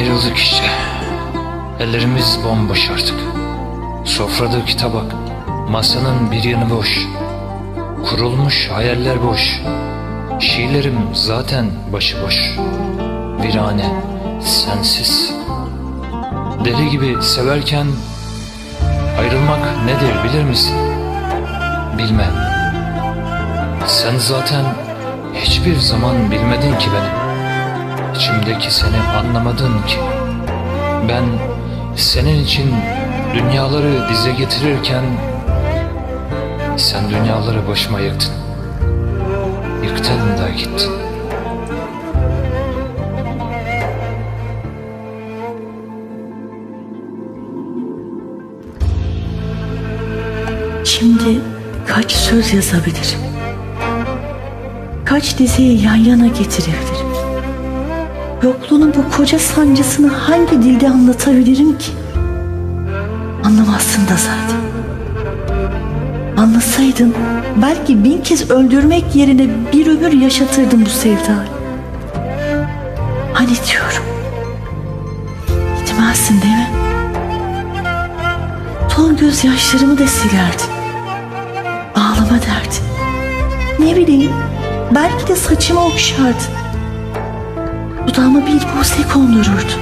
Ayrıldık işte. Ellerimiz bomboş artık. Sofradaki tabak, masanın bir yanı boş. Kurulmuş hayaller boş. Şiirlerim zaten başıboş. Virane, sensiz. Deli gibi severken ayrılmak nedir bilir misin? Bilmem. Sen zaten hiçbir zaman bilmedin ki beni. İçimdeki seni anlamadın ki. Ben senin için dünyaları dize getirirken sen dünyaları başıma yıktın. Yıktın da gittin. Şimdi kaç söz yazabilirim? Kaç dizeyi yan yana getirebilirim? Yokluğunun bu koca sancısını hangi dilde anlatabilirim ki? Anlamazsın da zaten. Anlasaydın belki bin kez öldürmek yerine bir ömür yaşatırdım bu sevdayı. Hani diyorum. Gitmezsin değil mi? Son gözyaşlarımı da silerdin. Ağlama derdin. Ne bileyim belki de saçımı okşardın. Dudağıma bir buse kondururdun.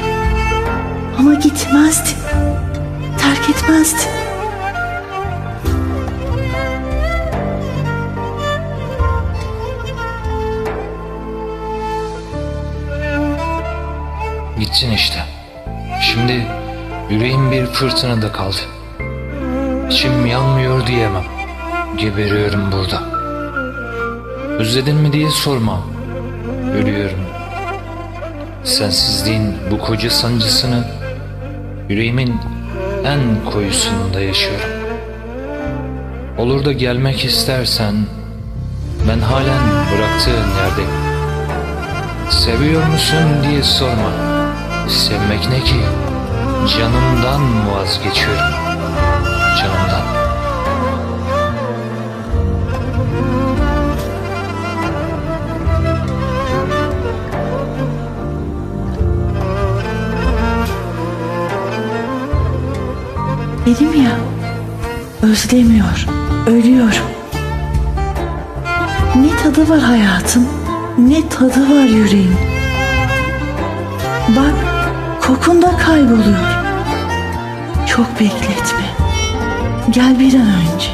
Ama gitmezdin. Terk etmezdin. Gittin işte. Şimdi yüreğim bir fırtınada kaldı. İçim yanmıyor diyemem. Geberiyorum burada. Özledin mi diye sorma. Ölüyorum. Sensizliğin bu koca sancısını yüreğimin en koyusunda yaşıyorum. Olur da gelmek istersen ben halen bıraktığın yerdeyim. Seviyor musun diye sorma. Sevmek ne ki? Canımdan vazgeçiyorum? Dedim ya özlemiyor, ölüyorum. Ne tadı var hayatım, ne tadı var yüreğim. Bak kokunda kayboluyor. Çok bekletme. Gel bir an önce.